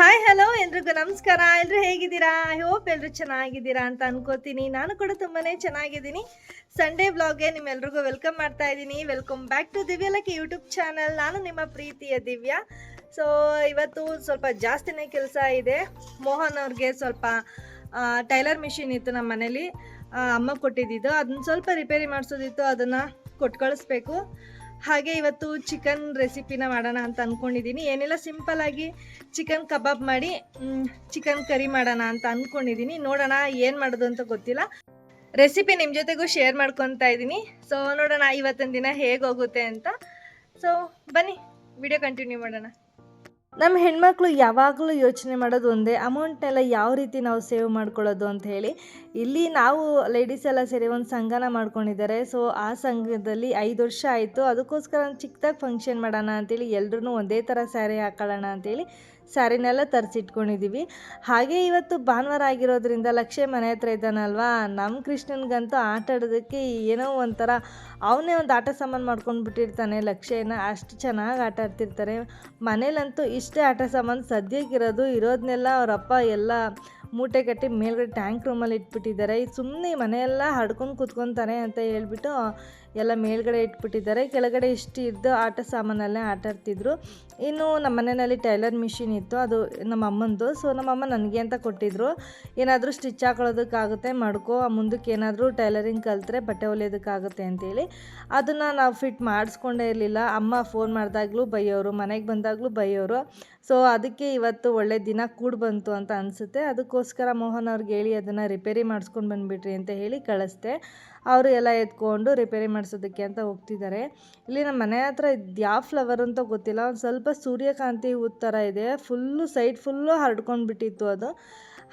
Hi hello ಎಲ್ರಿಗೂ ನಮಸ್ಕಾರ. ಎಲ್ಲರೂ ಹೇಗಿದ್ದೀರಾ? ಐ ಹೋಪ್ ಎಲ್ಲರೂ ಚೆನ್ನಾಗಿದ್ದೀರಾ ಅಂತ ಅನ್ಕೋತೀನಿ. ನಾನು ಕೂಡ ತುಂಬಾ ಚೆನ್ನಾಗಿದ್ದೀನಿ. ಸಂಡೇ ಬ್ಲಾಗ್ಗೆ ನಿಮ್ಮೆಲ್ರಿಗೂ ವೆಲ್ಕಮ್ ಮಾಡ್ತಾ ಇದ್ದೀನಿ. Welcome back to Divyalakki YouTube channel ನಾನು ನಿಮ್ಮ ಪ್ರೀತಿಯ ದಿವ್ಯಾ. ಸೊ ಇವತ್ತು ಸ್ವಲ್ಪ ಜಾಸ್ತಿನೇ ಕೆಲಸ ಇದೆ. ಮೋಹನ್ ಅವ್ರಿಗೆ ಸ್ವಲ್ಪ ಟೈಲರ್ ಮಿಷಿನ್ ಇತ್ತು ನಮ್ಮ ಮನೇಲಿ. ಅಮ್ಮ ಕೊಟ್ಟಿದ್ದಿದ್ದು. ಅದನ್ನ ಸ್ವಲ್ಪ ರಿಪೇರಿ ಮಾಡಿಸೋದಿತ್ತು. ಅದನ್ನು ಕೊಟ್ಟು ಕಳಿಸ್ಬೇಕು ಹಾಗೆ ಇವತ್ತು ಚಿಕನ್ ರೆಸಿಪಿನ ಮಾಡೋಣ ಅಂತ ಅಂದ್ಕೊಂಡಿದ್ದೀನಿ ಏನಿಲ್ಲ ಸಿಂಪಲ್ ಆಗಿ ಚಿಕನ್ ಕಬಾಬ್ ಮಾಡಿ ಚಿಕನ್ ಕರಿ ಮಾಡೋಣ ಅಂತ ಅಂದ್ಕೊಂಡಿದ್ದೀನಿ ನೋಡೋಣ ಏನು ಮಾಡೋದು ಅಂತ ಗೊತ್ತಿಲ್ಲ. ರೆಸಿಪಿ ನಿಮ್ಮ ಜೊತೆಗೂ ಶೇರ್ ಮಾಡ್ಕೊತಾ ಇದ್ದೀನಿ ಸೊ ನೋಡೋಣ ಇವತ್ತಿನ ದಿನ ಹೇಗೆ ಹೋಗುತ್ತೆ ಅಂತ. ಸೊ ಬನ್ನಿ ವಿಡಿಯೋ ಕಂಟಿನ್ಯೂ ಮಾಡೋಣ. ನಮ್ಮ ಹೆಣ್ಮಕ್ಳು ಯಾವಾಗಲೂ ಯೋಚನೆ ಮಾಡೋದು ಒಂದೇ ಅಮೌಂಟ್ನೆಲ್ಲ ಯಾವ ರೀತಿ ನಾವು ಸೇವ್ ಮಾಡ್ಕೊಳ್ಳೋದು ಅಂತ ಹೇಳಿ. ಇಲ್ಲಿ ನಾವು ಲೇಡೀಸ್ ಎಲ್ಲ ಸೇರಿ ಒಂದು ಸಂಘನ ಮಾಡ್ಕೊಂಡಿದ್ದಾರೆ. ಸೊ ಆ ಸಂಘದಲ್ಲಿ ಐದು ವರ್ಷ ಆಯಿತು. ಅದಕ್ಕೋಸ್ಕರ ಚಿಕ್ಕದಾಗಿ ಫಂಕ್ಷನ್ ಮಾಡೋಣ ಅಂತೇಳಿ ಎಲ್ಲರೂ ಒಂದೇ ಥರ ಸ್ಯಾರಿ ಹಾಕೊಳ್ಳೋಣ ಅಂತೇಳಿ ಸ್ಯಾರಿನೆಲ್ಲ ತರಿಸಿಟ್ಕೊಂಡಿದ್ದೀವಿ. ಹಾಗೆ ಇವತ್ತು ಭಾನುವಾರ ಆಗಿರೋದ್ರಿಂದ ಲಕ್ಷ್ಯ ಮನೆ ಹತ್ರ ಇದ್ದಾನಲ್ವಾ? ನಮ್ಮ ಕೃಷ್ಣನ್ಗಂತೂ ಆಟ ಆಡೋದಕ್ಕೆ ಏನೋ ಒಂಥರ ಅವನೇ ಒಂದು ಆಟ ಸಾಮಾನು ಮಾಡ್ಕೊಂಡು ಬಿಟ್ಟಿರ್ತಾನೆ ಲಕ್ಷ್ಯನ ಅಷ್ಟು ಚೆನ್ನಾಗಿ ಆಟ ಆಡ್ತಿರ್ತಾರೆ. ಮನೇಲಂತೂ ಇಷ್ಟೇ ಆಟ ಸಾಮಾನು ಸದ್ಯಕ್ಕಿರೋದು ಇರೋದನ್ನೆಲ್ಲ ಅವರಪ್ಪ ಎಲ್ಲ ಮೂಟೆ ಕಟ್ಟಿ ಮೇಲ್ಗಡೆ ಟ್ಯಾಂಕ್ ರೂಮಲ್ಲಿ ಇಟ್ಬಿಟ್ಟಿದ್ದಾರೆ. ಸುಮ್ಮನೆ ಮನೆಯೆಲ್ಲ ಹಡ್ಕೊಂಡು ಕೂತ್ಕೊತಾರೆ ಅಂತ ಹೇಳ್ಬಿಟ್ಟು ಎಲ್ಲ ಮೇಲ್ಗಡೆ ಇಟ್ಬಿಟ್ಟಿದ್ದಾರೆ. ಕೆಳಗಡೆ ಇಷ್ಟು ಇದ್ದು ಆಟ ಸಾಮಾನಲ್ಲೇ ಆಟ ಆಡ್ತಿದ್ರು. ಇನ್ನು ನಮ್ಮ ಮನೆಯಲ್ಲಿ ಟೈಲರ್ ಮಿಷಿನ್ ಇತ್ತು. ಅದು ನಮ್ಮ ಅಮ್ಮಂದು. ಸೊ ನಮ್ಮಮ್ಮ ನನಗೆ ಅಂತ ಕೊಟ್ಟಿದ್ರು. ಏನಾದರೂ ಸ್ಟಿಚ್ ಹಾಕೊಳ್ಳೋದಕ್ಕಾಗುತ್ತೆ, ಮಾಡ್ಕೋ. ಮುಂದಕ್ಕೆ ಏನಾದರೂ ಟೈಲರಿಂಗ್ ಕಲಿತ್ರೆ ಬಟ್ಟೆ ಹೊಲಿಯೋದಕ್ಕಾಗುತ್ತೆ ಅಂತೇಳಿ. ಅದನ್ನು ನಾವು ಫಿಟ್ ಮಾಡಿಸ್ಕೊಂಡೇ ಇರಲಿಲ್ಲ. ಅಮ್ಮ ಫೋನ್ ಮಾಡಿದಾಗಲೂ ಬೈಯೋರು, ಮನೆಗೆ ಬಂದಾಗಲೂ ಬೈಯೋರು. ಸೊ ಅದಕ್ಕೆ ಇವತ್ತು ಒಳ್ಳೆ ದಿನ ಕೂಡ ಬಂತು ಅಂತ ಅನಿಸುತ್ತೆ. ಅದಕ್ಕೋಸ್ಕರ ಮೋಹನ್ ಅವ್ರಿಗೆ ಹೇಳಿ ಅದನ್ನು ರಿಪೇರಿ ಮಾಡಿಸ್ಕೊಂಡು ಬಂದುಬಿಟ್ರಿ ಅಂತ ಹೇಳಿ ಕಳಿಸ್ದೆ. ಅವರು ಎಲ್ಲ ಎತ್ಕೊಂಡು ರಿಪೇರಿ ಮಾಡಿಸೋದಕ್ಕೆ ಅಂತ ಹೋಗ್ತಿದ್ದಾರೆ. ಇಲ್ಲಿ ನಮ್ಮ ಮನೆ ಹತ್ರ ಯಾವ ಫ್ಲವರ್ ಅಂತ ಗೊತ್ತಿಲ್ಲ. ಒಂದು ಸ್ವಲ್ಪ ಸೂರ್ಯಕಾಂತಿ ಹೂ ಥರ ಇದೆ. ಫುಲ್ಲು ಸೈಡ್ ಫುಲ್ಲು ಹರಡ್ಕೊಂಡು ಬಿಟ್ಟಿತ್ತು ಅದು.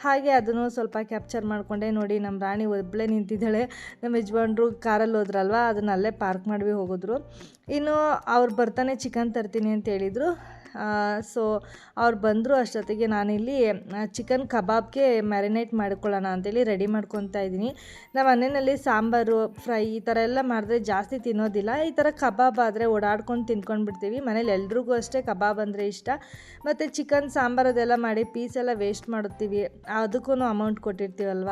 ಹಾಗೆ ಅದನ್ನು ಸ್ವಲ್ಪ ಕ್ಯಾಪ್ಚರ್ ಮಾಡಿಕೊಂಡೆ. ನೋಡಿ ನಮ್ಮ ರಾಣಿ ಒಬ್ಬಳೇ ನಿಂತಿದ್ದಾಳೆ. ನಮ್ಮ ಯಜಮಾನ್ರು ಕಾರಲ್ಲಿ ಹೋದ್ರಲ್ವ? ಅದನ್ನ ಅಲ್ಲೇ ಪಾರ್ಕ್ ಮಾಡಿ ಹೋಗಿದ್ರು. ಇನ್ನು ಅವ್ರು ಬರ್ತಾನೆ ಚಿಕನ್ ತರ್ತೀನಿ ಅಂತ ಹೇಳಿದರು. ಸೊ ಅವ್ರು ಬಂದರು ಅಷ್ಟೊತ್ತಿಗೆ ನಾನಿಲ್ಲಿ ಚಿಕನ್ ಕಬಾಬ್ಗೆ ಮ್ಯಾರಿನೇಟ್ ಮಾಡ್ಕೊಳ್ಳೋಣ ಅಂತೇಳಿ ರೆಡಿ ಮಾಡ್ಕೊತಾ ಇದ್ದೀನಿ. ನಮ್ಮ ಮನೆಯಲ್ಲಿ ಸಾಂಬಾರು ಫ್ರೈ ಈ ಥರ ಎಲ್ಲ ಮಾಡಿದ್ರೆ ಜಾಸ್ತಿ ತಿನ್ನೋದಿಲ್ಲ. ಈ ಥರ ಕಬಾಬ್ ಆದರೆ ಓಡಾಡ್ಕೊಂಡು ತಿನ್ಕೊಂಡು ಬಿಡ್ತೀವಿ ಮನೇಲಿ ಎಲ್ರಿಗೂ ಅಷ್ಟೇ ಕಬಾಬ್ ಅಂದರೆ ಇಷ್ಟ. ಮತ್ತು ಚಿಕನ್ ಸಾಂಬಾರು ಅದೆಲ್ಲ ಮಾಡಿ ಪೀಸ್ ಎಲ್ಲ ವೇಸ್ಟ್ ಮಾಡುತ್ತೀವಿ. ಅದಕ್ಕೂ ಅಮೌಂಟ್ ಕೊಟ್ಟಿರ್ತೀವಲ್ವ?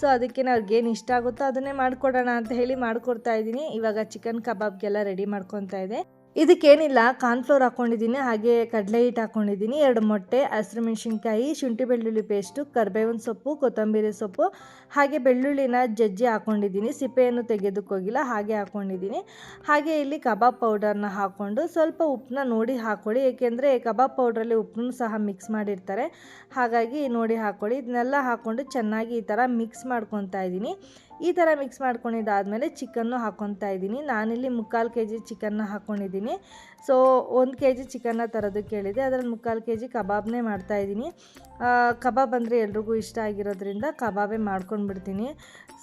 ಸೊ ಅದಕ್ಕೆ ಅವ್ರಿಗೇನು ಇಷ್ಟ ಆಗುತ್ತೋ ಅದನ್ನೇ ಮಾಡಿಕೊಡೋಣ ಅಂತ ಹೇಳಿ ಮಾಡಿಕೊಡ್ತಾ ಇದ್ದೀನಿ. ಇವಾಗ ಚಿಕನ್ ಕಬಾಬ್ಗೆಲ್ಲ ರೆಡಿ ಮಾಡ್ಕೊತಾ ಇದೆ. ಇದಕ್ಕೇನಿಲ್ಲ, ಕಾರ್ನ್ಫ್ಲೋರ್ ಹಾಕ್ಕೊಂಡಿದ್ದೀನಿ ಹಾಗೆ ಕಡಲೆ ಹಿಟ್ಟು ಹಾಕ್ಕೊಂಡಿದ್ದೀನಿ ಎರಡು ಮೊಟ್ಟೆ, ಹಸಿರು ಮೆಣಸಿನ್ಕಾಯಿ, ಶುಂಠಿ ಬೆಳ್ಳುಳ್ಳಿ ಪೇಸ್ಟು, ಕರ್ಬೇವಿನ ಸೊಪ್ಪು, ಕೊತ್ತಂಬರಿ ಸೊಪ್ಪು, ಹಾಗೆ ಬೆಳ್ಳುಳ್ಳಿನ ಜಜ್ಜಿ ಹಾಕ್ಕೊಂಡಿದ್ದೀನಿ ಸಿಪ್ಪೆಯನ್ನು ತೆಗೆದುಕೋಗಿಲ್ಲ ಹಾಗೆ ಹಾಕ್ಕೊಂಡಿದ್ದೀನಿ ಹಾಗೆ ಇಲ್ಲಿ ಕಬಾಬ್ ಪೌಡರ್ನ ಹಾಕ್ಕೊಂಡು ಸ್ವಲ್ಪ ಉಪ್ಪನ್ನ ನೋಡಿ ಹಾಕ್ಕೊಳ್ಳಿ ಏಕೆಂದರೆ ಕಬಾಬ್ ಪೌಡ್ರಲ್ಲಿ ಉಪ್ಪನ್ನು ಸಹ ಮಿಕ್ಸ್ ಮಾಡಿರ್ತಾರೆ. ಹಾಗಾಗಿ ನೋಡಿ ಹಾಕ್ಕೊಳ್ಳಿ ಇದನ್ನೆಲ್ಲ ಹಾಕ್ಕೊಂಡು ಚೆನ್ನಾಗಿ ಈ ಥರ ಮಿಕ್ಸ್ ಮಾಡ್ಕೊತಾ ಇದ್ದೀನಿ. ಈ ಥರ ಮಿಕ್ಸ್ ಮಾಡ್ಕೊಂಡಿದ್ದಾದಮೇಲೆ ಚಿಕನ್ನು ಹಾಕ್ಕೊತಾ ಇದ್ದೀನಿ. ನಾನಿಲ್ಲಿ ಮುಕ್ಕಾಲು ಕೆ ಜಿ ಚಿಕನ್ನ ಹಾಕ್ಕೊಂಡಿದ್ದೀನಿ ಸೊ ಒಂದು ಕೆ ಜಿ ಚಿಕನ್ನ ತರೋದಕ್ಕೆ ಹೇಳಿದೆ ಅದರಲ್ಲಿ ಮುಕ್ಕಾಲು ಕೆ ಜಿ ಕಬಾಬ್ನೇ ಮಾಡ್ತಾಯಿದ್ದೀನಿ ಕಬಾಬ್ ಅಂದರೆ ಎಲ್ರಿಗೂ ಇಷ್ಟ ಆಗಿರೋದ್ರಿಂದ ಕಬಾಬೇ ಮಾಡ್ಕೊಂಡು ಬಿಡ್ತೀನಿ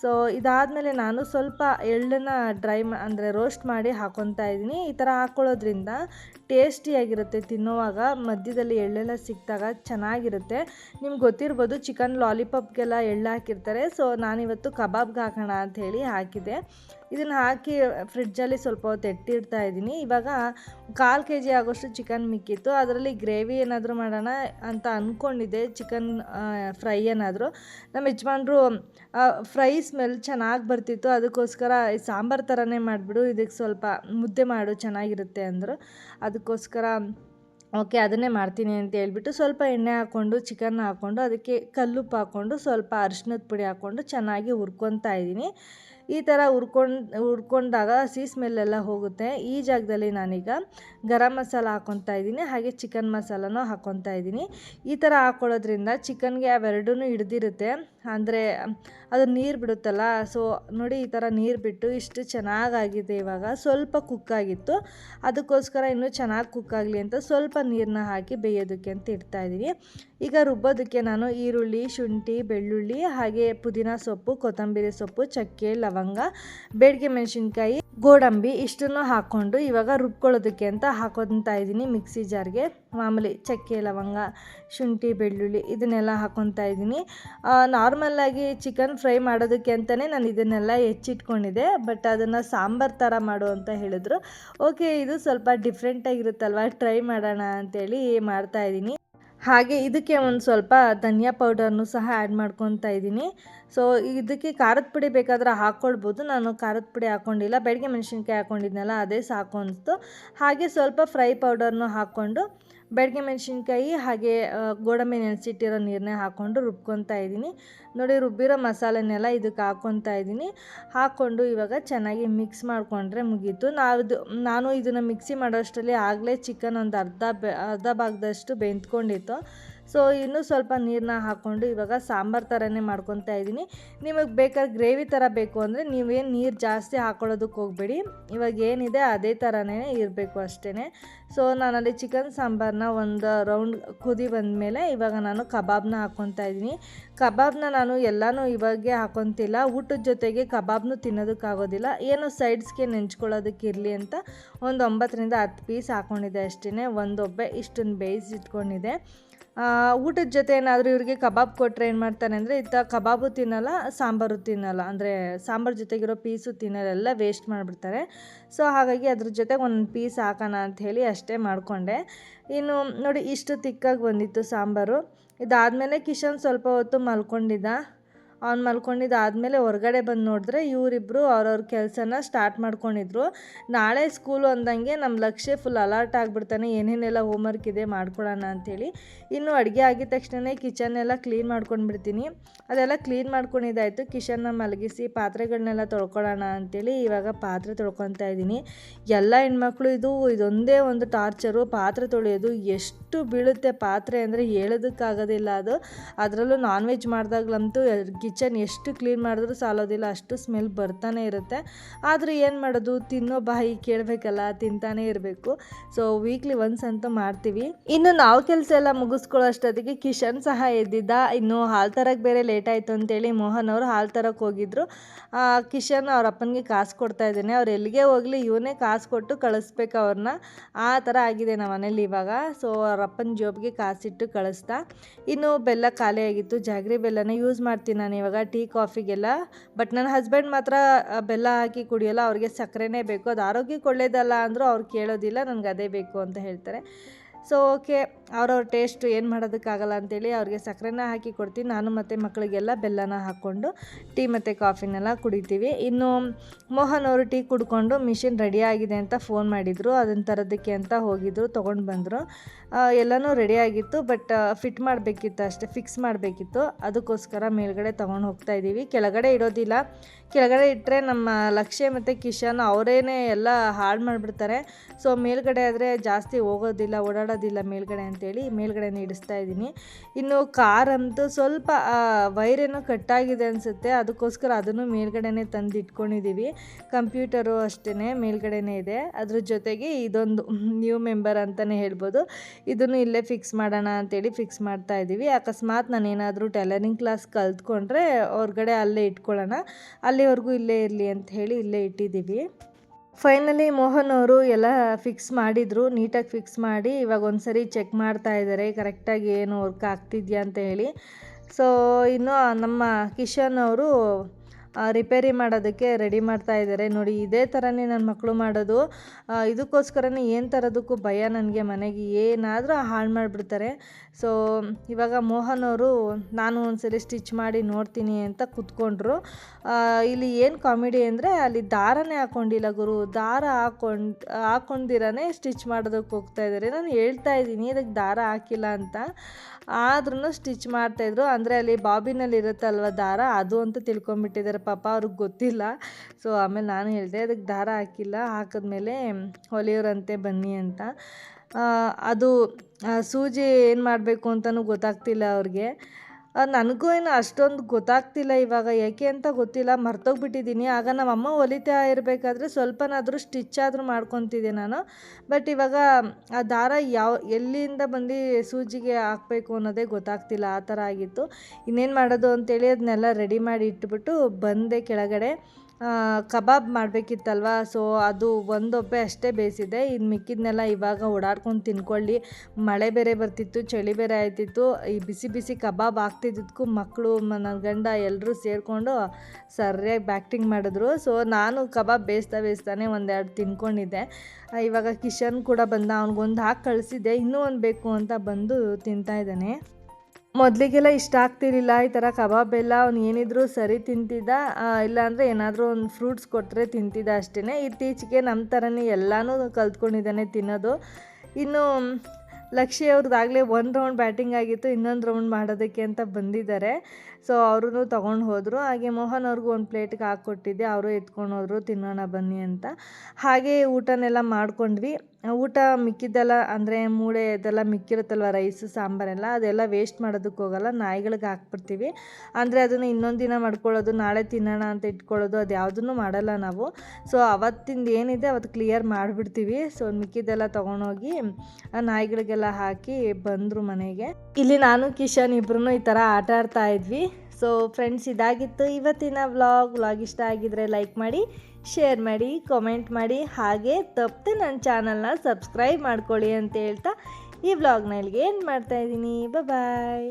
ಸೊ ಇದಾದಮೇಲೆ ನಾನು ಸ್ವಲ್ಪ ಎಳ್ಳನ್ನು ಡ್ರೈ ಅಂದರೆ ರೋಸ್ಟ್ ಮಾಡಿ ಹಾಕೊತಾ ಇದ್ದೀನಿ. ಈ ಥರ ಹಾಕ್ಕೊಳ್ಳೋದ್ರಿಂದ ಟೇಸ್ಟಿಯಾಗಿರುತ್ತೆ ತಿನ್ನೋವಾಗ. ಮಧ್ಯದಲ್ಲಿ ಎಳ್ಳೆಲ್ಲ ಸಿಕ್ಕಿದಾಗ ಚೆನ್ನಾಗಿರುತ್ತೆ. ನಿಮ್ಗೆ ಗೊತ್ತಿರ್ಬೋದು ಚಿಕನ್ ಲಾಲಿಪಾಪ್ಗೆಲ್ಲ ಎಳ್ಳು ಹಾಕಿರ್ತಾರೆ. ಸೊ ನಾನಿವತ್ತು ಕಬಾಬ್ಗೆ ಹಾಕೋಣ ಹೇಳಿ ಹಾಕಿದೆ ಇದನ್ನು ಹಾಕಿ ಫ್ರಿಡ್ಜಲ್ಲಿ ಸ್ವಲ್ಪ ಹೊತ್ತು ಎಟ್ಟಿಡ್ತಾ ಇದ್ದೀನಿ. ಇವಾಗ ಕಾಲು ಕೆ ಜಿ ಆಗೋಷ್ಟು ಚಿಕನ್ ಮಿಕ್ಕಿತ್ತು. ಅದರಲ್ಲಿ ಗ್ರೇವಿ ಏನಾದರೂ ಮಾಡೋಣ ಅಂತ ಅಂದ್ಕೊಂಡಿದ್ದೆ ಚಿಕನ್ ಫ್ರೈ ಏನಾದರೂ. ನಮ್ಮ ಯಜಮಾನ್ರು ಫ್ರೈ ಸ್ಮೆಲ್ ಚೆನ್ನಾಗಿ ಬರ್ತಿತ್ತು. ಅದಕ್ಕೋಸ್ಕರ ಸಾಂಬಾರು ಥರನೇ ಮಾಡಿಬಿಡು. ಇದಕ್ಕೆ ಸ್ವಲ್ಪ ಮುದ್ದೆ ಮಾಡು, ಚೆನ್ನಾಗಿರುತ್ತೆ ಅಂದರು. ಅದಕ್ಕೋಸ್ಕರ, ಓಕೆ, ಅದನ್ನೇ ಮಾಡ್ತೀನಿ ಅಂತ ಹೇಳ್ಬಿಟ್ಟು ಸ್ವಲ್ಪ ಎಣ್ಣೆ ಹಾಕ್ಕೊಂಡು ಚಿಕನ್ ಹಾಕ್ಕೊಂಡು, ಅದಕ್ಕೆ ಕಲ್ಲುಪ್ಪು ಹಾಕ್ಕೊಂಡು, ಸ್ವಲ್ಪ ಅರಿಶಿನದ ಪುಡಿ ಹಾಕ್ಕೊಂಡು ಚೆನ್ನಾಗಿ ಹುರ್ಕೊತಾ ಇದ್ದೀನಿ. ಈ ಥರ ಹುರ್ಕೊಂಡು, ಹುರ್ಕೊಂಡಾಗ ಸೀ ಸ್ಮೆಲ್ಲೆಲ್ಲ ಹೋಗುತ್ತೆ. ಈ ಜಾಗದಲ್ಲಿ ನಾನೀಗ ಗರಂ ಮಸಾಲ ಹಾಕ್ಕೊತಾ ಇದ್ದೀನಿ, ಹಾಗೆ ಚಿಕನ್ ಮಸಾಲನೂ ಹಾಕ್ಕೊತಾ ಇದ್ದೀನಿ. ಈ ಥರ ಹಾಕ್ಕೊಳ್ಳೋದ್ರಿಂದ ಚಿಕನ್ಗೆ ಅವೆರಡೂ ಹಿಡ್ದಿರುತ್ತೆ. ಅಂದರೆ ಅದು ನೀರು ಬಿಡುತ್ತಲ್ಲ ಸೊ ನೋಡಿ ಈ ಥರ ನೀರು ಬಿಟ್ಟು ಇಷ್ಟು ಚೆನ್ನಾಗಾಗಿದೆ ಇವಾಗ. ಸ್ವಲ್ಪ ಕುಕ್ಕಾಗಿತ್ತು ಅದಕ್ಕೋಸ್ಕರ ಇನ್ನೂ ಚೆನ್ನಾಗಿ ಕುಕ್ಕಾಗಲಿ ಅಂತ ಸ್ವಲ್ಪ ನೀರನ್ನ ಹಾಕಿ ಬೇಯೋದಕ್ಕೆ ಅಂತ ಇಡ್ತಾ ಇದ್ದೀನಿ. ಈಗ ರುಬ್ಬೋದಕ್ಕೆ ನಾನು ಈರುಳ್ಳಿ, ಶುಂಠಿ, ಬೆಳ್ಳುಳ್ಳಿ, ಹಾಗೆ ಪುದೀನ ಸೊಪ್ಪು, ಕೊತ್ತಂಬರಿ ಸೊಪ್ಪು, ಚಕ್ಕೆ, ಲವಂಗ ಬೇಡಿಗೆ ಮೆಣಸಿನ್ಕಾಯಿ, ಗೋಡಂಬಿ ಇಷ್ಟನ್ನು ಹಾಕ್ಕೊಂಡು ಇವಾಗ ರುಬ್ಕೊಳ್ಳೋದಕ್ಕೆ ಅಂತ ಹಾಕೊತಾ ಇದ್ದೀನಿ ಮಿಕ್ಸಿ ಜಾರ್ಗೆ. ಮಾಮೂಲಿ ಚಕ್ಕೆ, ಲವಂಗ, ಶುಂಠಿ, ಬೆಳ್ಳುಳ್ಳಿ ಇದನ್ನೆಲ್ಲ ಹಾಕೊತಾ ಇದ್ದೀನಿ. ನಾರ್ಮಲ್ಲಾಗಿ ಚಿಕನ್ ಫ್ರೈ ಮಾಡೋದಕ್ಕೆ ಅಂತಲೇ ನಾನು ಇದನ್ನೆಲ್ಲ ಹೆಚ್ಚಿಟ್ಕೊಂಡಿದ್ದೆ ಬಟ್ ಅದನ್ನು ಸಾಂಬಾರ್ ಥರ ಮಾಡು ಅಂತ ಹೇಳಿದ್ರು. ಓಕೆ ಇದು ಸ್ವಲ್ಪ ಡಿಫ್ರೆಂಟಾಗಿರುತ್ತಲ್ವ ಟ್ರೈ ಮಾಡೋಣ ಅಂತೇಳಿ ಮಾಡ್ತಾಯಿದ್ದೀನಿ ಹಾಗೆ ಇದಕ್ಕೆ ಒಂದು ಸ್ವಲ್ಪ ಧನಿಯಾ ಪೌಡರ್ನು ಸಹ ಆ್ಯಡ್ ಮಾಡ್ಕೊತಾ ಇದ್ದೀನಿ. ಸೊ ಇದಕ್ಕೆ ಖಾರದ ಪುಡಿ ಬೇಕಾದ್ರೆ ಹಾಕ್ಕೊಳ್ಬೋದು ನಾನು ಖಾರದ ಪುಡಿ ಹಾಕ್ಕೊಂಡಿಲ್ಲ ಬೆಳಗ್ಗೆ ಮೆಣಸಿನ್ಕಾಯಿ ಹಾಕ್ಕೊಂಡಿದ್ನಲ್ಲ ಅದೇ ಸಾಕು ಅನಿಸ್ತು. ಹಾಗೆ ಸ್ವಲ್ಪ ಫ್ರೈ ಪೌಡರ್ನು ಹಾಕ್ಕೊಂಡು ಬೆಳಗ್ಗೆ ಮೆಣಸಿನ್ಕಾಯಿ ಹಾಗೆ ಗೋಡಂಬಿ ನೆನೆಸಿಟ್ಟಿರೋ ನೀರನ್ನೇ ಹಾಕ್ಕೊಂಡು ರುಬ್ಕೊತಾ ಇದ್ದೀನಿ. ನೋಡಿ, ರುಬ್ಬಿರೋ ಮಸಾಲೆನೆಲ್ಲ ಇದಕ್ಕೆ ಹಾಕ್ಕೊತಾ ಇದ್ದೀನಿ. ಹಾಕ್ಕೊಂಡು ಇವಾಗ ಚೆನ್ನಾಗಿ ಮಿಕ್ಸ್ ಮಾಡಿಕೊಂಡ್ರೆ ಮುಗೀತು. ನಾವು ನಾನು ಇದನ್ನು ಮಿಕ್ಸಿ ಮಾಡೋಷ್ಟರಲ್ಲಿ ಆಗಲೇ ಚಿಕನ್ ಒಂದು ಅರ್ಧ ಬೆ, ಅರ್ಧ ಭಾಗದಷ್ಟು ಬೆಂದ್ಕೊಂಡಿತ್ತು ಸೊ ಇನ್ನೂ ಸ್ವಲ್ಪ ನೀರನ್ನ ಹಾಕ್ಕೊಂಡು ಇವಾಗ ಸಾಂಬಾರು ಥರನೇ ಮಾಡ್ಕೊತಾ ಇದ್ದೀನಿ. ನಿಮಗೆ ಬೇಕಾದ್ರೆ ಗ್ರೇವಿ ಥರ ಬೇಕು ಅಂದರೆ ನೀವೇನು ನೀರು ಜಾಸ್ತಿ ಹಾಕೊಳ್ಳೋದಕ್ಕೆ ಹೋಗಬೇಡಿ. ಇವಾಗ ಏನಿದೆ ಅದೇ ಥರನೇ ಇರಬೇಕು ಅಷ್ಟೇ ಸೊ ನಾನಲ್ಲಿ ಚಿಕನ್ ಸಾಂಬಾರನ್ನ ಒಂದು ರೌಂಡ್ ಕುದಿ ಬಂದಮೇಲೆ ಇವಾಗ ನಾನು ಕಬಾಬ್ನ ಹಾಕ್ಕೊತಾ ಇದ್ದೀನಿ. ಕಬಾಬ್ನ ನಾನು ಎಲ್ಲನೂ ಇವಾಗೆ ಹಾಕೊತಿಲ್ಲ. ಊಟದ ಜೊತೆಗೆ ಕಬಾಬ್ನು ತಿನ್ನೋದಕ್ಕಾಗೋದಿಲ್ಲ. ಏನೋ ಸೈಡ್ಸ್ಗೆ ನೆಂಚ್ಕೊಳ್ಳೋದಕ್ಕೆ ಇರಲಿ ಅಂತ ಒಂದು ಒಂಬತ್ತರಿಂದ ಹತ್ತು ಪೀಸ್ ಹಾಕ್ಕೊಂಡಿದ್ದೆ ಅಷ್ಟೇ ಒಂದೊಬ್ಬೆ ಇಷ್ಟನ್ನು ಬೇಯಿಸಿಟ್ಕೊಂಡಿದ್ದೆ. ಊಟದ ಜೊತೆ ಏನಾದರೂ ಇವರಿಗೆ ಕಬಾಬ್ ಕೊಟ್ಟರೆ ಏನು ಮಾಡ್ತಾನೆ ಅಂದರೆ ಇತ್ತ ಕಬಾಬು ತಿನ್ನಲ್ಲ, ಸಾಂಬಾರು ತಿನ್ನಲ್ಲ. ಅಂದರೆ ಸಾಂಬಾರು ಜೊತೆಗಿರೋ ಪೀಸು ತಿನ್ನಲ್ಲ ಎಲ್ಲ ವೇಸ್ಟ್ ಮಾಡಿಬಿಡ್ತಾರೆ. ಸೊ ಹಾಗಾಗಿ ಅದ್ರ ಜೊತೆಗೆ ಒಂದು ಪೀಸ್ ಹಾಕೋಣ ಹೇಳಿ ಅಷ್ಟೇ ಮಾಡಿಕೊಂಡೆ. ಇನ್ನು ನೋಡಿ, ಇಷ್ಟು ತಿಕ್ಕಾಗಿ ಬಂದಿತ್ತು ಸಾಂಬಾರು. ಇದಾದಮೇಲೆ ಕಿಶನ್ ಸ್ವಲ್ಪ ಹೊತ್ತು ಮಲ್ಕೊಂಡಿದ್ದ. ಅವ್ನು ಮಲ್ಕೊಂಡಿದ್ದಾದಮೇಲೆ ಹೊರಗಡೆ ಬಂದು ನೋಡಿದ್ರೆ ಇವರಿಬ್ಬರು ಅವ್ರವ್ರ ಕೆಲಸನ ಸ್ಟಾರ್ಟ್ ಮಾಡ್ಕೊಂಡಿದ್ರು. ನಾಳೆ ಸ್ಕೂಲು ಅಂದಂಗೆ ನಮ್ಮ ಲಕ್ಷ್ಯ ಫುಲ್ ಅಲರ್ಟ್ ಆಗಿಬಿಡ್ತಾನೆ, ಏನೇನೆಲ್ಲ ಹೋಮ್ವರ್ಕ್ ಇದೆ ಮಾಡ್ಕೊಳ್ಳೋಣ ಅಂಥೇಳಿ ಇನ್ನು ಅಡುಗೆ ಆಗಿದ ತಕ್ಷಣ ಕಿಚನ್ ಎಲ್ಲ ಕ್ಲೀನ್ ಮಾಡ್ಕೊಂಡ್ಬಿಡ್ತೀನಿ. ಅದೆಲ್ಲ ಕ್ಲೀನ್ ಮಾಡ್ಕೊಂಡಿದ್ದಾಯಿತು. ಕಿಚನ್ನ ಮಲಗಿಸಿ ಪಾತ್ರೆಗಳನ್ನೆಲ್ಲ ತೊಳ್ಕೊಳ್ಳೋಣ ಅಂಥೇಳಿ ಇವಾಗ ಪಾತ್ರೆ ತೊಳ್ಕೊತಾ ಇದ್ದೀನಿ. ಎಲ್ಲ ಹೆಣ್ಮಕ್ಳು ಇದು, ಇದೊಂದೇ ಒಂದು ಟಾರ್ಚರು ಪಾತ್ರೆ ತೊಳೆಯೋದು ಎಷ್ಟು ಬೀಳುತ್ತೆ ಪಾತ್ರೆ ಅಂದರೆ ಹೇಳೋದಕ್ಕಾಗೋದಿಲ್ಲ ಅದು. ಅದರಲ್ಲೂ ನಾನ್ ವೆಜ್ ಮಾಡಿದಾಗ್ಲಂತೂ ಕಿಚನ್ ಎಷ್ಟು ಕ್ಲೀನ್ ಮಾಡಿದ್ರೂ ಸಾಲೋದಿಲ್ಲ, ಅಷ್ಟು ಸ್ಮೆಲ್ ಬರ್ತಾನೆ ಇರುತ್ತೆ. ಆದರೂ ಏನು ಮಾಡೋದು, ತಿನ್ನೋ ಬಾಯಿ ಕೇಳಬೇಕಲ್ಲ, ತಿಂತಾನೆ ಇರಬೇಕು. ಸೊ ವೀಕ್ಲಿ ಒನ್ಸ್ ಅಂತೂ ಮಾಡ್ತೀವಿ. ಇನ್ನು ನಾವು ಕೆಲಸ ಎಲ್ಲ ಮುಗಿಸ್ಕೊಳ್ಳೋ ಅಷ್ಟೊತ್ತಿಗೆ ಕಿಶನ್ ಸಹ ಎದ್ದಿದ್ದ. ಇನ್ನು ಹಾಲು ತರಕ್ಕೆ ಬೇರೆ ಲೇಟ್ ಆಯಿತು ಅಂತೇಳಿ ಮೋಹನ್ ಅವರು ಹಾಲು ತರಕ್ಕೆ ಹೋಗಿದ್ರು. ಕಿಶನ್ ಅವ್ರ ಅಪ್ಪನಿಗೆ ಕಾಸು ಕೊಡ್ತಾ ಇದ್ದಾನೆ. ಅವ್ರು ಎಲ್ಲಿಗೆ ಹೋಗಲಿ, ಇವನೇ ಕಾಸು ಕೊಟ್ಟು ಕಳಿಸ್ಬೇಕು ಅವ್ರನ್ನ. ಆ ಥರ ಆಗಿದೆ ನಮ್ಮ ಮನೇಲಿ ಇವಾಗ. ಸೊ ಅವ್ರ ಅಪ್ಪನ ಜೋಬ್ಗೆ ಕಾಸಿಟ್ಟು ಕಳಿಸ್ತಾ. ಇನ್ನು ಬೆಲ್ಲ ಖಾಲಿ ಆಗಿತ್ತು. ಜಾಗ್ರಿ ಬೆಲ್ಲನ ಯೂಸ್ ಮಾಡ್ತೀನಿ ನಾನು ಟೀ, ಕಾಫಿಗೆಲ್ಲ. ಬಟ್ ನನ್ನ ಹಸ್ಬೆಂಡ್ ಮಾತ್ರ ಬೆಲ್ಲ ಹಾಕಿ ಕುಡಿಯೋಲ್ಲ, ಅವ್ರಿಗೆ ಸಕ್ಕರೆನೇ ಬೇಕು. ಅದು ಆರೋಗ್ಯಕ್ಕೆ ಒಳ್ಳೇದಲ್ಲ ಅಂದರೂ ಅವ್ರು ಕೇಳೋದಿಲ್ಲ, ನನಗೆ ಅದೇ ಬೇಕು ಅಂತ ಹೇಳ್ತಾರೆ. ಸೊ ಓಕೆ ಅವ್ರವ್ರ ಟೇಸ್ಟು ಏನು ಮಾಡೋದಕ್ಕಾಗಲ್ಲ ಅಂತೇಳಿ ಅವ್ರಿಗೆ ಸಕ್ಕರೆನ ಹಾಕಿ ಕೊಡ್ತೀನಿ. ನಾನು ಮತ್ತು ಮಕ್ಕಳಿಗೆಲ್ಲ ಬೆಲ್ಲನ ಹಾಕ್ಕೊಂಡು ಟೀ ಮತ್ತು ಕಾಫಿನೆಲ್ಲ ಕುಡಿತೀವಿ. ಇನ್ನು ಮೋಹನ್ ಅವರು ಟೀ ಕುಡ್ಕೊಂಡು ಮಿಷಿನ್ ರೆಡಿ ಆಗಿದೆ ಅಂತ ಫೋನ್ ಮಾಡಿದರು. ಅದನ್ನು ತರೋದಕ್ಕೆ ಅಂತ ಹೋಗಿದ್ರು, ತೊಗೊಂಡು ಬಂದರು. ಎಲ್ಲನೂ ರೆಡಿ ಆಗಿತ್ತು ಬಟ್ ಫಿಟ್ ಮಾಡಬೇಕಿತ್ತು ಅಷ್ಟೇ ಫಿಕ್ಸ್ ಮಾಡಬೇಕಿತ್ತು. ಅದಕ್ಕೋಸ್ಕರ ಮೇಲ್ಗಡೆ ತೊಗೊಂಡು ಹೋಗ್ತಾ ಇದ್ದೀವಿ. ಕೆಳಗಡೆ ಇಡೋದಿಲ್ಲ. ಕೆಳಗಡೆ ಇಟ್ಟರೆ ನಮ್ಮ ಲಕ್ಷ್ಯ ಮತ್ತು ಕಿಶನ್ ಅವರೇನೇ ಎಲ್ಲ ಹಾಳು ಮಾಡಿಬಿಡ್ತಾರೆ. ಸೊ ಮೇಲ್ಗಡೆ ಆದರೆ ಜಾಸ್ತಿ ಹೋಗೋದಿಲ್ಲ ಓಡಾಡೋದಿಲ್ಲ ಮೇಲ್ಗಡೆ ಅಂತೇಳಿ ಮೇಲ್ಗಡೆನೇ ಇಡಿಸ್ತಾ ಇದ್ದೀನಿ. ಇನ್ನು ಕಾರ್ ಅಂತೂ ಸ್ವಲ್ಪ ವೈರೇನೋ ಕಟ್ಟಾಗಿದೆ ಅನಿಸುತ್ತೆ. ಅದಕ್ಕೋಸ್ಕರ ಅದನ್ನು ಮೇಲ್ಗಡೆನೇ ತಂದು ಇಟ್ಕೊಂಡಿದ್ದೀವಿ ಕಂಪ್ಯೂಟರು ಅಷ್ಟೇ ಮೇಲ್ಗಡೆನೇ ಇದೆ. ಅದ್ರ ಜೊತೆಗೆ ಇದೊಂದು ನ್ಯೂ ಮೆಂಬರ್ ಅಂತಲೇ ಹೇಳ್ಬೋದು. ಇದನ್ನು ಇಲ್ಲೇ ಫಿಕ್ಸ್ ಮಾಡೋಣ ಅಂತೇಳಿ ಫಿಕ್ಸ್ ಮಾಡ್ತಾ ಇದ್ದೀವಿ. ಅಕಸ್ಮಾತ್ ನಾನು ಏನಾದರೂ ಟೈಲರಿಂಗ್ ಕ್ಲಾಸ್ ಕಲ್ತ್ಕೊಂಡ್ರೆ ಹೊರ್ಗಡೆ ಅಲ್ಲೇ ಇಟ್ಕೊಳ್ಳೋಣ. ಅಲ್ಲಿವರೆಗೂ ಇಲ್ಲೇ ಇರಲಿ ಅಂತ ಹೇಳಿ ಇಲ್ಲೇ ಇಟ್ಟಿದ್ದೀವಿ. ಫೈನಲಿ ಮೋಹನ್ ಅವರು ಎಲ್ಲ ಫಿಕ್ಸ್ ಮಾಡಿದರು ನೀಟಾಗಿ ಫಿಕ್ಸ್ ಮಾಡಿ, ಇವಾಗ ಒಂದ್ಸರಿ ಚೆಕ್ ಮಾಡ್ತಾ ಇದ್ದಾರೆ ಕರೆಕ್ಟಾಗಿ ಏನು ವರ್ಕ್ ಆಗ್ತಿದೆಯಾ ಅಂತ ಹೇಳಿ. ಸೊ ಇನ್ನು ನಮ್ಮ ಕಿಶನ್ ಅವರು ರಿಪೇರಿ ಮಾಡೋದಕ್ಕೆ ರೆಡಿ ಮಾಡ್ತಾ ಇದ್ದಾರೆ. ನೋಡಿ, ಇದೇ ಥರನೇ ನನ್ನ ಮಕ್ಕಳು ಮಾಡೋದು. ಇದಕ್ಕೋಸ್ಕರನೇ ಏನು ತರೋದಕ್ಕೂ ಭಯ ನನಗೆ. ಮನೆಗೆ ಏನಾದರೂ ಹಾಳು ಮಾಡಿಬಿಡ್ತಾರೆ. ಸೊ ಇವಾಗ ಮೋಹನ್ ಅವರು, ನಾನು ಒಂದ್ಸರಿ ಸ್ಟಿಚ್ ಮಾಡಿ ನೋಡ್ತೀನಿ ಅಂತ ಕೂತ್ಕೊಂಡ್ರು. ಇಲ್ಲಿ ಏನು ಕಾಮಿಡಿ ಅಂದರೆ, ಅಲ್ಲಿ ದಾರನೇ ಹಾಕ್ಕೊಂಡಿಲ್ಲ ಗುರು. ದಾರ ಹಾಕೊಂಡು ಹಾಕ್ಕೊಂಡಿರನೇ ಸ್ಟಿಚ್ ಮಾಡೋದಕ್ಕೆ ಹೋಗ್ತಾ ಇದ್ದಾರೆ. ನಾನು ಹೇಳ್ತಾ ಇದ್ದೀನಿ ಅದಕ್ಕೆ ದಾರ ಹಾಕಿಲ್ಲ ಅಂತ. ಆದ್ರೂ ಸ್ಟಿಚ್ ಮಾಡ್ತಾಯಿದ್ರು ಅಂದರೆ ಅಲ್ಲಿ ಬಾಬಿನಲ್ಲಿ ಇರುತ್ತಲ್ವ ದಾರ? ಅದು ಅಂತ ತಿಳ್ಕೊಂಬಿಟ್ಟಿದ್ದಾರೆ ಪಾಪ ಅವ್ರಿಗೆ ಗೊತ್ತಿಲ್ಲ. ಸೊ ಆಮೇಲೆ ನಾನು ಹೇಳಿದೆ ಅದಕ್ಕೆ ದಾರ ಹಾಕಿಲ್ಲ, ಹಾಕಿದ್ಮೇಲೆ ಹೊಲಿಯೋರಂತೆ ಬನ್ನಿ ಅಂತ. ಅದು ಸೂಜಿ ಏನು ಮಾಡಬೇಕು ಅಂತಲೂ ಗೊತ್ತಾಗ್ತಿಲ್ಲ ಅವ್ರಿಗೆ. ನನಗೂ ಏನು ಅಷ್ಟೊಂದು ಗೊತ್ತಾಗ್ತಿಲ್ಲ ಇವಾಗ. ಯಾಕೆ ಅಂತ ಗೊತ್ತಿಲ್ಲ. ಮರ್ತೋಗ್ಬಿಟ್ಟಿದ್ದೀನಿ. ಆಗ ನಮ್ಮಮ್ಮ ಹೊಲಿತಾ ಇರಬೇಕಾದ್ರೆ ಸ್ವಲ್ಪನಾದರೂ ಸ್ಟಿಚ್ ಆದರೂ ಮಾಡ್ಕೊತಿದ್ದೆ ನಾನು. ಬಟ್ ಇವಾಗ ಆ ದಾರ ಯಾವ, ಎಲ್ಲಿಂದ ಬಂದು ಸೂಜಿಗೆ ಹಾಕಬೇಕು ಅನ್ನೋದೇ ಗೊತ್ತಾಗ್ತಿಲ್ಲ. ಆ ಥರ ಆಗಿತ್ತು. ಇನ್ನೇನು ಮಾಡೋದು ಅಂತೇಳಿ ಅದನ್ನೆಲ್ಲ ರೆಡಿ ಮಾಡಿ ಇಟ್ಬಿಟ್ಟು ಬಂದೆ ಕೆಳಗಡೆ. ಕಬಾಬ್ ಮಾಡಬೇಕಿತ್ತಲ್ವ? ಸೊ ಅದು ಒಂದೊಬ್ಬೆ ಅಷ್ಟೇ ಬೇಯಿಸಿದೆ. ಇನ್ನು ಮಿಕ್ಕಿದ್ನೆಲ್ಲ ಇವಾಗ ಓಡಾಡ್ಕೊಂಡು ತಿನ್ಕೊಳ್ಳಿ. ಮಳೆ ಬೇರೆ ಬರ್ತಿತ್ತು, ಚಳಿ ಬೇರೆ ಆಯ್ತಿತ್ತು. ಈ ಬಿಸಿ ಬಿಸಿ ಕಬಾಬ್ ಆಗ್ತಿದ್ದಕ್ಕೂ ಮಕ್ಕಳು ನನ್ನ ಗಂಡ ಎಲ್ಲರೂ ಸೇರಿಕೊಂಡು ಸರಿಯಾಗಿ ಬ್ಯಾಕ್ಟಿಂಗ್ ಮಾಡಿದ್ರು. ಸೊ ನಾನು ಕಬಾಬ್ ಬೇಯಿಸ್ತಾ ಬೇಯಿಸ್ತಾನೆ ಒಂದೆರಡು ತಿನ್ಕೊಂಡಿದ್ದೆ. ಇವಾಗ ಕಿಶನ್ ಕೂಡ ಬಂದ, ಅವ್ನಿಗೊಂದು ಹಾಕಿ ಕಳಿಸಿದ್ದೆ. ಇನ್ನೂ ಒಂದು ಬೇಕು ಅಂತ ಬಂದು ತಿಂತಾ ಇದ್ದಾನೆ. ಮೊದಲಿಗೆಲ್ಲ ಇಷ್ಟ ಆಗ್ತಿರ್ಲಿಲ್ಲ. ಈ ಥರ ಕಬಾಬ್ ಎಲ್ಲ ಅವ್ನು ಏನಿದ್ರು ಸರಿ ತಿಂತಿದ್ದ. ಇಲ್ಲಾಂದರೆ ಏನಾದರೂ ಒಂದು ಫ್ರೂಟ್ಸ್ ಕೊಟ್ಟರೆ ತಿಂತಿದ್ದ ಅಷ್ಟೇ ಇತ್ತೀಚೆಗೆ ನಮ್ಮ ಥರನೇ ಎಲ್ಲನೂ ಕಲ್ತ್ಕೊಂಡಿದ್ದಾನೆ ತಿನ್ನೋದು. ಇನ್ನು ಲಕ್ಷ್ಯ ಅವ್ರದ್ದಾಗಲೇ ಒಂದು ರೌಂಡ್ ಬ್ಯಾಟಿಂಗ್ ಆಗಿತ್ತು, ಇನ್ನೊಂದು ರೌಂಡ್ ಮಾಡೋದಕ್ಕೆ ಅಂತ ಬಂದಿದ್ದಾರೆ. ಸೊ ಅವರು ತೊಗೊಂಡು ಹೋದರು. ಹಾಗೆ ಮೋಹನ್ ಅವ್ರಿಗೂ ಒಂದು ಪ್ಲೇಟ್ಗೆ ಹಾಕ್ಕೊಟ್ಟಿದ್ದೆ. ಅವರು ಎತ್ಕೊಂಡು ಹೋದರು, ತಿನ್ನೋಣ ಬನ್ನಿ ಅಂತ. ಹಾಗೆ ಊಟನೆಲ್ಲ ಮಾಡ್ಕೊಂಡ್ವಿ. ಊಟ ಮಿಕ್ಕಿದ್ದೆಲ್ಲ ಅಂದರೆ ಮೂಳೆ ಇದೆಲ್ಲ ಮಿಕ್ಕಿರುತ್ತಲ್ವ ರೈಸು ಸಾಂಬಾರೆಲ್ಲ ಅದೆಲ್ಲ ವೇಸ್ಟ್ ಮಾಡೋದಕ್ಕೆ ಹೋಗಲ್ಲ, ನಾಯಿಗಳಿಗೆ ಹಾಕ್ಬಿಡ್ತೀವಿ. ಅಂದರೆ ಅದನ್ನು ಇನ್ನೊಂದು ದಿನ ಮಾಡ್ಕೊಳ್ಳೋದು, ನಾಳೆ ತಿನ್ನೋಣ ಅಂತ ಇಟ್ಕೊಳ್ಳೋದು, ಅದು ಯಾವುದನ್ನು ಮಾಡಲ್ಲ ನಾವು. ಸೊ ಅವತ್ತಿಂದ ಏನಿದೆ ಅವತ್ತು ಕ್ಲಿಯರ್ ಮಾಡಿಬಿಡ್ತೀವಿ. ಸೊ ಮಿಕ್ಕಿದ್ದೆಲ್ಲ ತೊಗೊಂಡೋಗಿ, ಆ ನಾಯಿಗಳಿಗೆಲ್ಲ ಹಾಕಿ ಬಂದರು ಮನೆಗೆ. ಇಲ್ಲಿ ನಾನು, ಕಿಶನ್ ಇಬ್ಬರೂ ಈ ಥರ ಆಟ ಆಡ್ತಾ ಇದ್ವಿ. ಸೊ ಫ್ರೆಂಡ್ಸ್ ಇದಾಗಿತ್ತು ಇವತ್ತಿನ ವ್ಲಾಗ್ ವ್ಲಾಗ್ ಇಷ್ಟ ಆಗಿದ್ರೆ ಲೈಕ್ ಮಾಡಿ. ಶೇರ್ ಮಾಡಿ ಕಾಮೆಂಟ್ ಮಾಡಿ, ಹಾಗೆ ತಪ್ಪದೆ ನನ್ನ ಚಾನಲ್ನ ಸಬ್ಸ್ಕ್ರೈಬ್ ಮಾಡ್ಕೊಳ್ಳಿ ಅಂತ ಹೇಳ್ತಾ ಈ ವ್ಲಾಗ್ನ ಇಲ್ಲಿಗೆ ಏನು ಮಾಡ್ತಾಯಿದ್ದೀನಿ ಬಾಯ್